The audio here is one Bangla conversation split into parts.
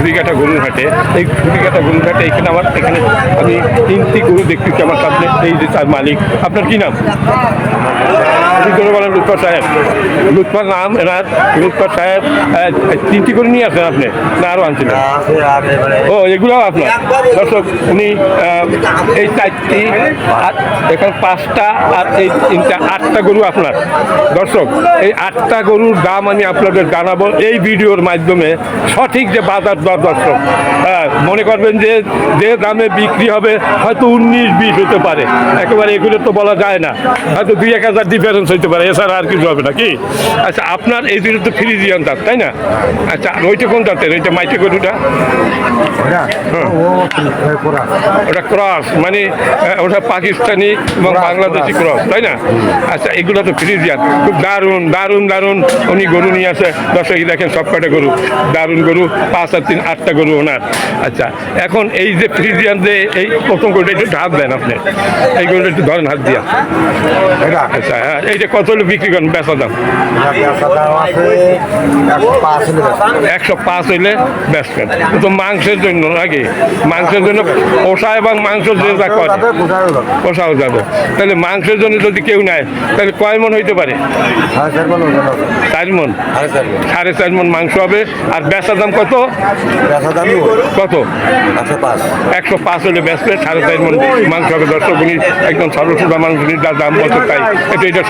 ছুরিকাটা গরুর হাটে। এই ছুরিকাটা গরুর হাটে এখানে আমার এখানে আমি তিনটি গরু দেখতেছি আমার সামনে। এই যে তার মালিক। আপনার কি নাম? আপনি করে বলেন লুৎফর সাহেব। লুৎফর নাম এনার লুৎফর সাহেব তিনটি করে নিয়ে আসেন আপনি? না আরও আনছিলেন ও এগুলোও আপনার? দর্শক উনি এই চারটি এখানে পাঁচটা আর এই তিনটা আটটা গরু আপনার। দর্শক এই আটটা গরুর দাম আমি আপনাদের জানাব এই ভিডিওর মাধ্যমে। সঠিক যে বাজার দর দর্শক হ্যাঁ, মনে করবেন যে যে দামে বিক্রি হবে হয়তো উনিশ বিশ হতে পারে। একেবারে এগুলো তো বলা যায় না। হয়তো দুই এক হাজার ডিফারেন্স হতে পারে? এছাড়া আর কিছু হবে না কি আচ্ছা আপনার এই দুটো তো ফ্রিজিয়ান দাঁত তাই না? আচ্ছা আর ওইটা কোন দাঁতের? ওইটা মাইটে গরুটা ওটা? ক্রস। মানে ওটা পাকিস্তানি এবং বাংলাদেশি ক্রস। তাই না? আচ্ছা এগুলো তো ফ্রিজিয়ান। খুব দারুণ দারুণ দারুণ উনি গরু নিয়ে আসে। দর্শক এই দেখেন সব কটা গরু। দারুণ গরু পাঁচ আর তিন আটটা গরু ওনার। আচ্ছা এখন এই যে ফ্রিজিয়ান যে এই প্রথম গরুটা একটু হাত দেন আপনি। এই গরুটা একটু ধরেন হাত দিয়া। আচ্ছা হ্যাঁ এইটা কত হলে বিক্রি করেন? বেচা দাম? একশো পাঁচ হইলে বেচবেন। তো মাংসের জন্য নাকি? মাংসের জন্য পোষা এবং মাংস যে যা করে পোষাও যাবে। তাহলে মাংসের জন্য যদি কেউ নেয়, তাহলে কয় মন হইতে পারে? চার মন। সাড়ে চার মন মাংস হবে। আর বেচা দাম কত? কত? একশো পাঁচ হলে বেচবে, সাড়ে চার মন মাংস হবে। দর্শক একদম সরসুদা মাংস যা দাম বলছে তাই। এটা এটা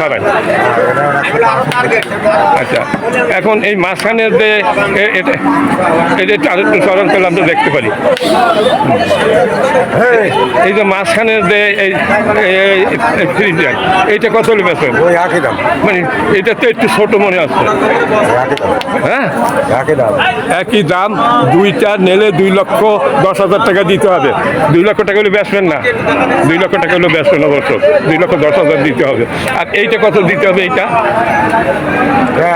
আচ্ছা। এখন এই মাঝখানের যে এটা একটু আরেকটু করলে আমরা দেখতে পারি। এই যে মাঝখানের যে এই এইটা কত ওই একই দাম। মানে এটা তো একটু ছোট মনে দাম। হ্যাঁ? একই দাম দুইটা নেলে দুই লক্ষ দশ হাজার টাকা দিতে হবে। দুই লক্ষ টাকা হলে বেচবেন না। দুই লক্ষ টাকা হলে বেচবেন অবশ্য। দুই লক্ষ দশ হাজার দিতে হবে। আর এইটা কত দিতে হবে এইটা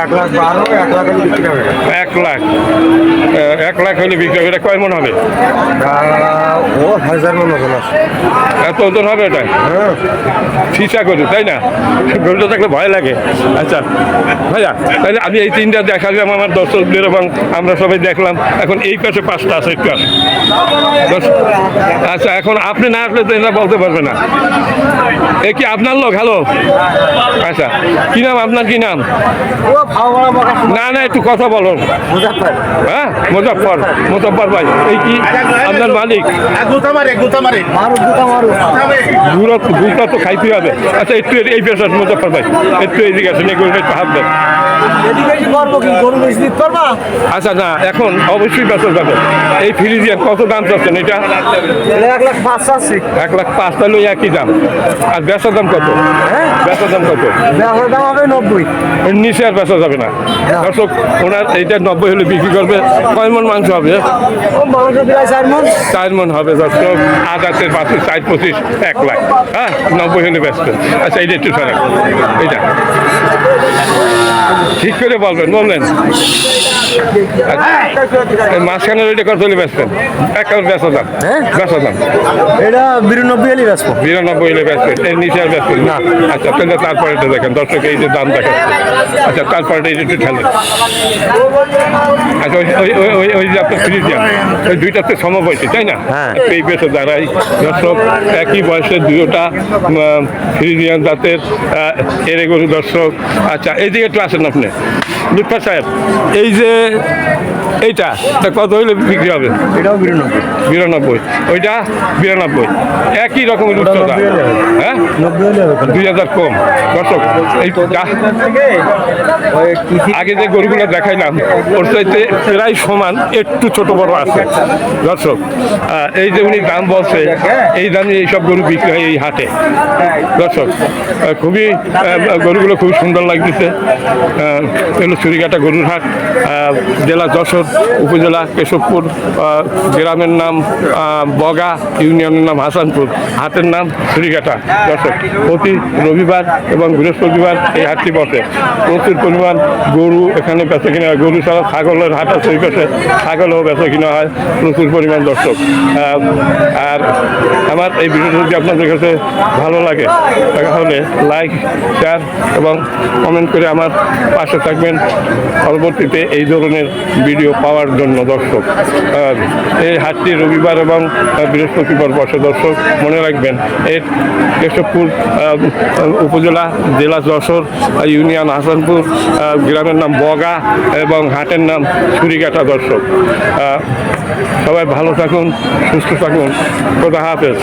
এক লাখ বারো এক লাখ হলে বিক্রি হবে। এক লাখ। এক লাখ হলে বিক্রি হবে এটা কয় মন হবে? আহ, ও হাজার মনে ওজন আছে। এত ওজন হবে এটা? হ্যাঁ। ফিসা গরু তাই না? গরুটা থাকলে ভয় লাগে। আচ্ছা ভাইয়া তাহলে আমি এই তিনটা দেখালাম আমার দর্শকদের এবং আমরা সবাই দেখলাম। এখন এই পাশে পাঁচটা আছে একটু আচ্ছা এখন আপনি না আসলে তো এটা বলতে পারবে না। এ কি আপনার লোক? হ্যালো আচ্ছা কি নাম আপনার কি নাম? ও না না একটু কথা বলো হ্যাঁ মুজফর মুজফর ভাই এই কি আপনার মালিক? গুঁড়ো গুঁড়টা তো খাইতে হবে। আচ্ছা একটু এই পেশা মুজফর ভাই একটু এইদিকে আসেন এগুলো একটু হাত দেন। পারবা? আচ্ছা না এখন অবশ্যই বেচা যাবে। এই ফ্রিজিয়ান কত দাম চাচ্ছেন এটা? এক লাখ পাঁচ আছে। এক লাখ পাঁচ তাহলে একই দাম। আর বেচার দাম কত? বেচার দাম কত? দাম হবে নব্বই। এর নিচে আর বেচা যাবে না। দর্শক ওনার এইটা নব্বই হলে বিক্রি করবে। কয় মন মাংস হবে? চার মন। চার মন হবে দর্শক। আদাতের পাশে চার পঁচিশ এক লাখ। হ্যাঁ নব্বই হলে বেচবে আচ্ছা এইটা একটু এইটা ঠিক করে বলবেন বললেন। আচ্ছা, মাঝখানের ওইটা কত হলে একেবারে বেচা দাম হ্যাঁ? বেচা দাম এটা বিরানব্বই হলে বেচবো বিরানব্বই হলে বেচবেন এর নিচে আর বেচবেন না। আচ্ছা তাহলে তারপরে এটা দেখেন। দর্শক এই যে দাম দেখেন। আচ্ছা তারপরে এটা একটু ঠেলেন আচ্ছা ওই ওই ওই যে আপনার ফ্রিজিয়ান ওই দুইটাতে সমবয়সী তাই না? হ্যাঁ। এই বেশে দাঁড়াই দর্শক একই বয়সের দুটোটা ফ্রিজিয়ান জাতের আহ, এরে গরু দর্শক। আচ্ছা এইদিকে একটু আসেন আপনি। লুৎফা সাহেব এই যে এইটা তা কত হইলে বিক্রি হবে? এটাও বিরানব্বই। বিরানব্বই। ওইটা বিরানব্বই। একই রকমের উচ্চতা। হ্যাঁ? দুই হাজার কম। দর্শক এই আগে যে গরুগুলো দেখাইলাম ওর চাইতে প্রায় সমান একটু ছোট বড় আছে। দর্শক এই যে উনি দাম বলছে এই দামে এইসব গরু বিক্রি হয়। এই হাটে। দর্শক খুবই গরুগুলো খুবই সুন্দর লাগতেছে। এগুলো চুরিকাটা গরুর হাট জেলা যশোর উপজেলা কেশবপুর গ্রামের নাম বগা, ইউনিয়নের নাম হাসানপুর। হাটের নাম চুরিকাটা দর্শক, প্রতি রবিবার এবং বৃহস্পতিবার এই হাটটি বসে। প্রচুর পরিমাণ গরু এখানে বেঁচে কিনা হয়। গরু ছাড়া ছাগলের হাট আছে ওই পাশে। ছাগলও বেচা কিনা হয় প্রচুর পরিমাণ দর্শক। আর আমার এই ভিডিওটা যদি আপনাদের কাছে ভালো লাগে, তাহলে লাইক শেয়ার এবং কমেন্ট করে আমার পাশে থাকবেন। পরবর্তীতে এই ধরনের ভিডিও পাওয়ার জন্য দর্শক। এই হাটটি রবিবার এবং বৃহস্পতিবার বসে দর্শক, মনে রাখবেন, এর কেশবপুর উপজেলা, জেলা যশোর, ইউনিয়ন হাসানপুর গ্রামের নাম বগা এবং হাটের নাম ছুরিকাটা দর্শক। সবাই ভালো থাকুন, সুস্থ থাকুন। খোদা হাফেজ।